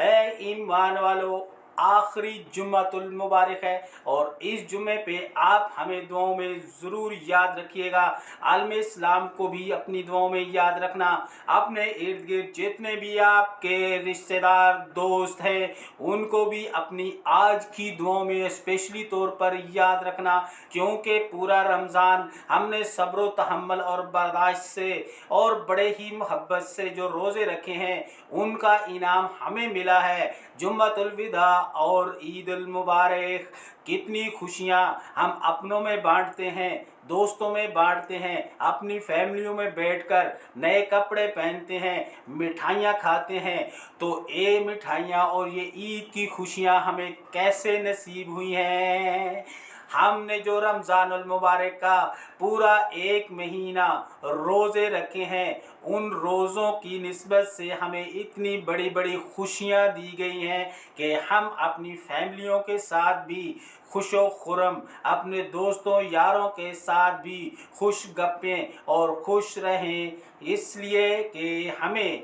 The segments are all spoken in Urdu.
اے ایمان والو۔ آخری جمعۃ المبارک ہے اور اس جمعے پہ آپ ہمیں دعاؤں میں ضرور یاد رکھیے گا۔ عالم اسلام کو بھی اپنی دعاؤں میں یاد رکھنا۔ اپنے ارد گرد جتنے بھی آپ کے رشتہ دار دوست ہیں، ان کو بھی اپنی آج کی دعاؤں میں اسپیشلی طور پر یاد رکھنا۔ کیونکہ پورا رمضان ہم نے صبر و تحمل اور برداشت سے اور بڑے ہی محبت سے جو روزے رکھے ہیں، ان کا انعام ہمیں ملا ہے۔ جمعۃ الوداع اور عید المبارک۔ کتنی خوشیاں ہم اپنوں میں بانٹتے ہیں، دوستوں میں بانٹتے ہیں، اپنی فیملیوں میں بیٹھ کر نئے کپڑے پہنتے ہیں، مٹھائیاں کھاتے ہیں۔ تو یہ مٹھائیاں اور یہ عید کی خوشیاں ہمیں کیسے نصیب ہوئی ہیں؟ ہم نے جو رمضان المبارک کا پورا ایک مہینہ روزے رکھے ہیں، ان روزوں کی نسبت سے ہمیں اتنی بڑی بڑی خوشیاں دی گئی ہیں کہ ہم اپنی فیملیوں کے ساتھ بھی خوش و خرم، اپنے دوستوں، یاروں کے ساتھ بھی خوش گپیں اور خوش رہیں۔ اس لیے کہ ہمیں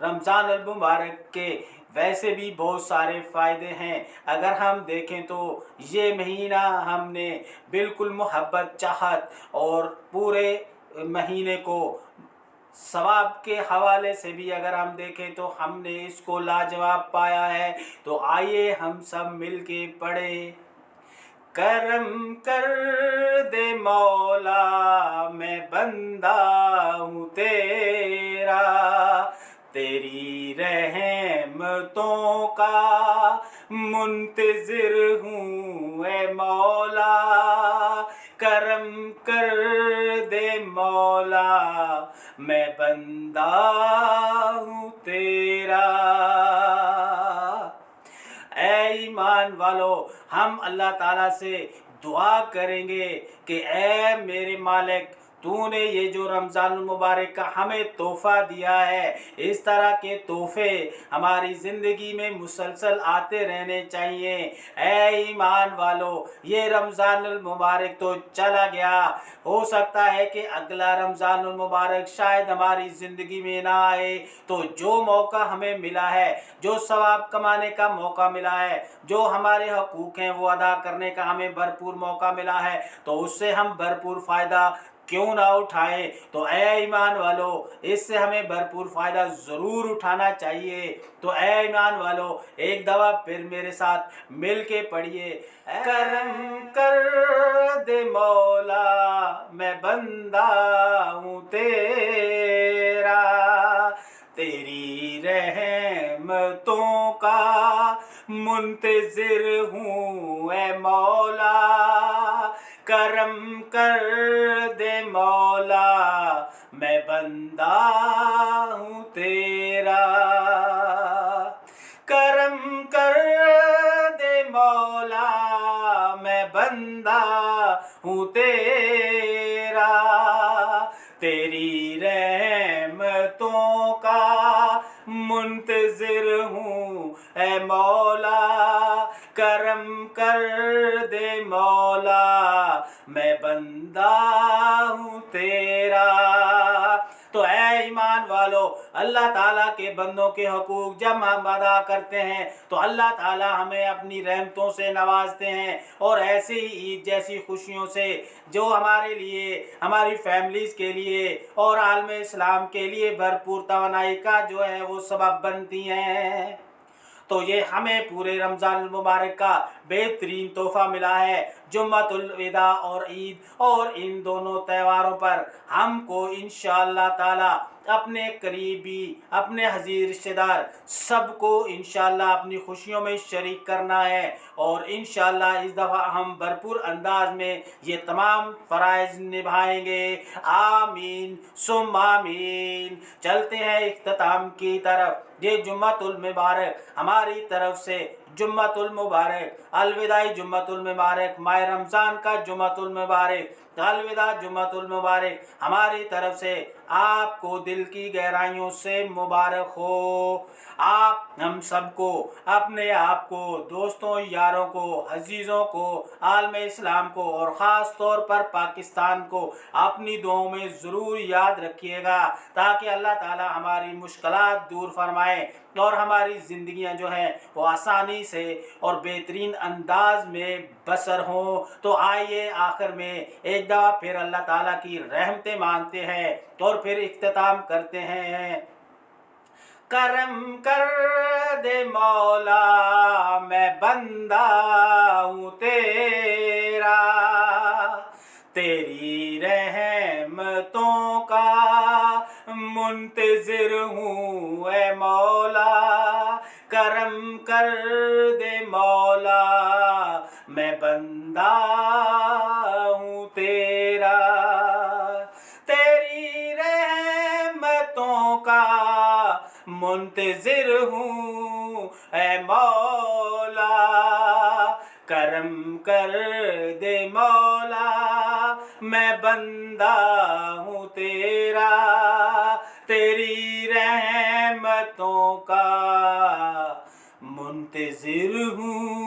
رمضان المبارک کے ویسے بھی بہت سارے فائدے ہیں۔ اگر ہم دیکھیں تو یہ مہینہ ہم نے بالکل محبت، چاہت اور پورے مہینے کو ثواب کے حوالے سے بھی اگر ہم دیکھیں تو ہم نے اس کو لاجواب پایا ہے۔ تو آئیے ہم سب مل کے پڑھیں۔ کرم کر دے مولا، میں بندہ ہوں تیرا۔ تیری رحمتوں کا، منتظر ہوں اے مولا، کرم کر دے مولا، میں بندہ ہوں تیرا۔ اے ایمان والو، ہم اللہ تعالیٰ سے دعا کریں گے کہ اے میرے مالک تو نے یہ جو رمضان المبارک کا ہمیں تحفہ دیا ہے، اس طرح کے تحفے ہماری زندگی میں مسلسل آتے رہنے چاہیے۔ اے ایمان والو، یہ رمضان المبارک تو چلا گیا۔ ہو سکتا ہے کہ اگلا رمضان المبارک شاید ہماری زندگی میں نہ آئے۔ تو جو موقع ہمیں ملا ہے، جو ثواب کمانے کا موقع ملا ہے، جو ہمارے حقوق ہیں، وہ ادا کرنے کا ہمیں بھرپور موقع ملا ہے۔ تو اس سے ہم بھرپور فائدہ کیوں نہ اٹھائیں؟ تو اے ایمان والو، اس سے ہمیں بھرپور فائدہ ضرور اٹھانا چاہیے۔ تو اے ایمان والو، ایک دفعہ پھر میرے ساتھ مل کے پڑھیے۔ کرم کر دے مولا، میں بندہ ہوں تیرا۔ تیری رحمتوں کا منتظر ہوں اے مولا۔ کرم کر بندہ ہوں تیرا۔ کرم کر دے مولا، میں بندہ ہوں تیرا۔ تیری رحمتوں کا منتظر ہوں اے مولا۔ کرم کر دے مولا، میں بندہ ہوں تیرا۔ ایمان والو، اللہ تعالیٰ کے بندوں کے حقوق جب ہم ادا کرتے ہیں، تو اللہ تعالیٰ ہمیں اپنی رحمتوں سے نوازتے ہیں اور ایسے ہی عید جیسی خوشیوں سے جو ہمارے لیے، ہماری فیملیز کے لیے اور عالم اسلام کے لیے بھرپور توانائی کا جو ہے وہ سبب بنتی ہیں۔ تو یہ ہمیں پورے رمضان المبارک کا بہترین تحفہ ملا ہے۔ جمعۃ الوداع اور عید اور ان دونوں تہواروں پر ہم کو انشاءاللہ تعالی اپنے قریبی، اپنے حضیر رشتہ دار سب کو انشاءاللہ اپنی خوشیوں میں شریک کرنا ہے اور انشاءاللہ اس دفعہ ہم بھرپور انداز میں یہ تمام فرائض نبھائیں گے۔ آمین سم آمین۔ چلتے ہیں اختتام کی طرف۔ یہ جمعۃ المبارک ہماری طرف سے جمعۃ المبارک۔ الوداعی جمعۃ المبارک۔ ماہ رمضان کا جمعۃ المبارک۔ الوداع جمعۃ المبارک۔ ہماری طرف سے آپ کو دل کی گہرائیوں سے مبارک ہو۔ آپ، ہم سب کو، اپنے آپ کو، دوستوں، یاروں کو، عزیزوں کو، عالم اسلام کو، اور خاص طور پر پاکستان کو اپنی دعاؤں میں ضرور یاد رکھیے گا، تاکہ اللہ تعالی ہماری مشکلات دور فرمائے اور ہماری زندگیاں جو ہیں وہ آسانی سے اور بہترین انداز میں بسر ہوں۔ تو آئیے آخر میں ایک دفعہ پھر اللہ تعالیٰ کی رحمتیں مانتے ہیں اور پھر اختتام کرتے ہیں۔ کرم کر دے مولا، میں بندہ ہوں تیرا۔ تیری رحمتوں کا منتظر ہوں اے مولا۔ کرم کر دے مولا، میں بندہ ہوں تیرا۔ تیری رحمتوں کا منتظر ہوں اے مولا۔ کرم کر دے مولا، میں بندہ ہوں تیرا۔ تیری رحمتوں کا منتظر ہوں اے مولا